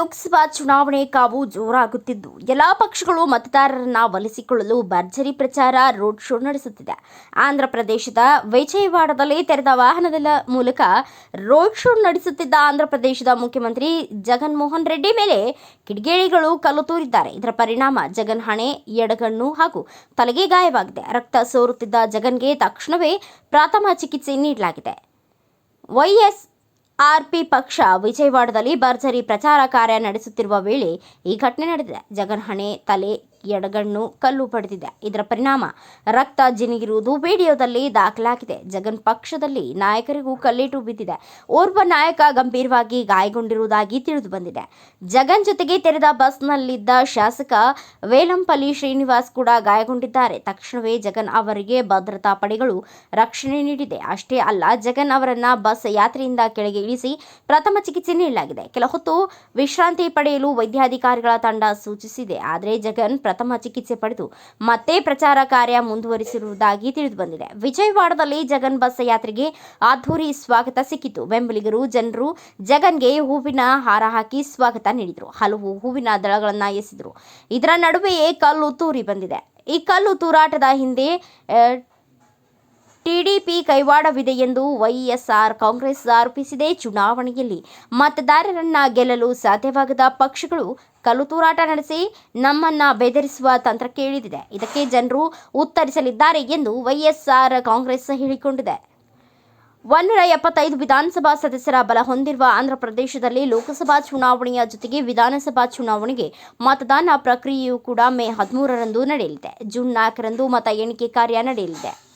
ವಿಧಾನಸಭಾ ಚುನಾವಣೆ ಕಾವು ಜೋರಾಗುತ್ತಿದ್ದು, ಎಲ್ಲಾ ಪಕ್ಷಗಳು ಮತದಾರರನ್ನ ಒಲಿಸಿಕೊಳ್ಳಲು ಭರ್ಜರಿ ಪ್ರಚಾರ ರೋಡ್ ಶೋ ನಡೆಸುತ್ತಿದೆ. ಆಂಧ್ರ ಪ್ರದೇಶದ ವಿಜಯವಾಡದಲ್ಲಿ ತೆರೆದ ವಾಹನದ ಮೂಲಕ ರೋಡ್ ಶೋ ನಡೆಸುತ್ತಿದ್ದ ಆಂಧ್ರ ಪ್ರದೇಶದ ಮುಖ್ಯಮಂತ್ರಿ ಜಗನ್ ಮೋಹನ್ ರೆಡ್ಡಿ ಮೇಲೆ ಕಿಡಿಗೇಡಿಗಳು ಕಲ್ಲು ತೂರಿದ್ದಾರೆ. ಇದರ ಪರಿಣಾಮ ಜಗನ್ ಹಣೆ, ಎಡಗಣ್ಣು ಹಾಗೂ ತಲೆಗೆ ಗಾಯವಾಗಿದೆ. ರಕ್ತ ಸೋರುತ್ತಿದ್ದ ಜಗನ್ಗೆ ತಕ್ಷಣವೇ ಪ್ರಥಮ ಚಿಕಿತ್ಸೆ ನೀಡಲಾಗಿದೆ. ವೈಎಸ್ ಆರ್ಪಿ ಪಕ್ಷ ವಿಜಯವಾಡದಲ್ಲಿ ಭರ್ಜರಿ ಪ್ರಚಾರ ಕಾರ್ಯ ನಡೆಸುತ್ತಿರುವ ವೇಳೆ ಈ ಘಟನೆ ನಡೆದಿದೆ. ಜಗನ್ಹಣೆ ತಲೆ ಎಡಗಣ್ಣು ಕಲ್ಲು ಪಡೆದಿದೆ. ಇದರ ಪರಿಣಾಮ ರಕ್ತ ಜಿನಗಿರುವುದು. ವಿಡಿಯೋದಲ್ಲಿ ದಾಖಲಾಗಿದೆ. ಜಗನ್ ಪಕ್ಷದಲ್ಲಿ ನಾಯಕರಿಗೂ ಕಲ್ಲೇಟು ಬಿದ್ದಿದೆ. ಓರ್ವ ನಾಯಕ ಗಂಭೀರವಾಗಿ ಗಾಯಗೊಂಡಿರುವುದಾಗಿ ತಿಳಿದು ಬಂದಿದೆ ಜಗನ್ ಜೊತೆಗೆ ತೆರೆದ ಬಸ್ನಲ್ಲಿದ್ದ ಶಾಸಕ ವೇಲಂಪಲ್ಲಿ ಶ್ರೀನಿವಾಸ್ ಕೂಡ ಗಾಯಗೊಂಡಿದ್ದಾರೆ. ತಕ್ಷಣವೇ ಜಗನ್ ಅವರಿಗೆ ಭದ್ರತಾ ಪಡೆಗಳು ರಕ್ಷಣೆ ನೀಡಿದೆ. ಅಷ್ಟೇ ಅಲ್ಲ, ಜಗನ್ ಅವರನ್ನ ಬಸ್ ಯಾತ್ರೆಯಿಂದ ಕೆಳಗೆ ಇಳಿಸಿ ಪ್ರಥಮ ಚಿಕಿತ್ಸೆ ನೀಡಲಾಗಿದೆ. ಕೆಲ ಹೊತ್ತು ವಿಶ್ರಾಂತಿ ಪಡೆಯಲು ವೈದ್ಯಾಧಿಕಾರಿಗಳ ತಂಡ ಸೂಚಿಸಿದೆ. ಆದರೆ ಜಗನ್ ಪ್ರಥಮ ಚಿಕಿತ್ಸೆ ಪಡೆದು ಮತ್ತೆ ಪ್ರಚಾರ ಕಾರ್ಯ ಮುಂದುವರಿಸಿರುವುದಾಗಿ ತಿಳಿದುಬಂದಿದೆ. ವಿಜಯವಾಡದಲ್ಲಿ ಜಗನ್ ಬಸ್ ಯಾತ್ರೆಗೆ ಅದ್ಧೂರಿ ಸ್ವಾಗತ ಸಿಕ್ಕಿತು. ಬೆಂಬಲಿಗರು, ಜನರು ಜಗನ್ಗೆ ಹೂವಿನ ಹಾರ ಹಾಕಿ ಸ್ವಾಗತ ನೀಡಿದರು. ಹಲವು ಹೂವಿನ ದಳಗಳನ್ನು ಎಸೆದರು. ಇದರ ನಡುವೆಯೇ ಕಲ್ಲು ತೂರಿ ಬಂದಿದೆ. ಈ ಕಲ್ಲು ತೂರಾಟದ ಹಿಂದೆ ಟಿಡಿಪಿ ಕೈವಾಡವಿದೆ ಎಂದು ವೈಎಸ್ಆರ್ ಕಾಂಗ್ರೆಸ್ ಆರೋಪಿಸಿದೆ. ಚುನಾವಣೆಯಲ್ಲಿ ಮತದಾರರನ್ನ ಗೆಲ್ಲಲು ಸಾಧ್ಯವಾಗದ ಪಕ್ಷಗಳು ಕಲುತೂರಾಟ ನಡೆಸಿ ನಮ್ಮನ್ನ ಬೆದರಿಸುವ ತಂತ್ರ ಇಳಿದಿದೆ. ಇದಕ್ಕೆ ಜನರು ಉತ್ತರಿಸಲಿದ್ದಾರೆ ಎಂದು ವೈಎಸ್ಆರ್ ಕಾಂಗ್ರೆಸ್ ಹೇಳಿಕೊಂಡಿದೆ. ಒಂದೂರ ಎಪ್ಪತ್ತೈದು ವಿಧಾನಸಭಾ ಸದಸ್ಯರ ಬಲ ಹೊಂದಿರುವ ಆಂಧ್ರಪ್ರದೇಶದಲ್ಲಿ ಲೋಕಸಭಾ ಚುನಾವಣೆಯ ಜೊತೆಗೆ ವಿಧಾನಸಭಾ ಚುನಾವಣೆಗೆ ಮತದಾನ ಪ್ರಕ್ರಿಯೆಯೂ ಕೂಡ ಮೇ ಹದಿಮೂರರಂದು ನಡೆಯಲಿದೆ. ಜೂನ್ ನಾಲ್ಕರಂದು ಮತ ಎಣಿಕೆ ಕಾರ್ಯ ನಡೆಯಲಿದೆ.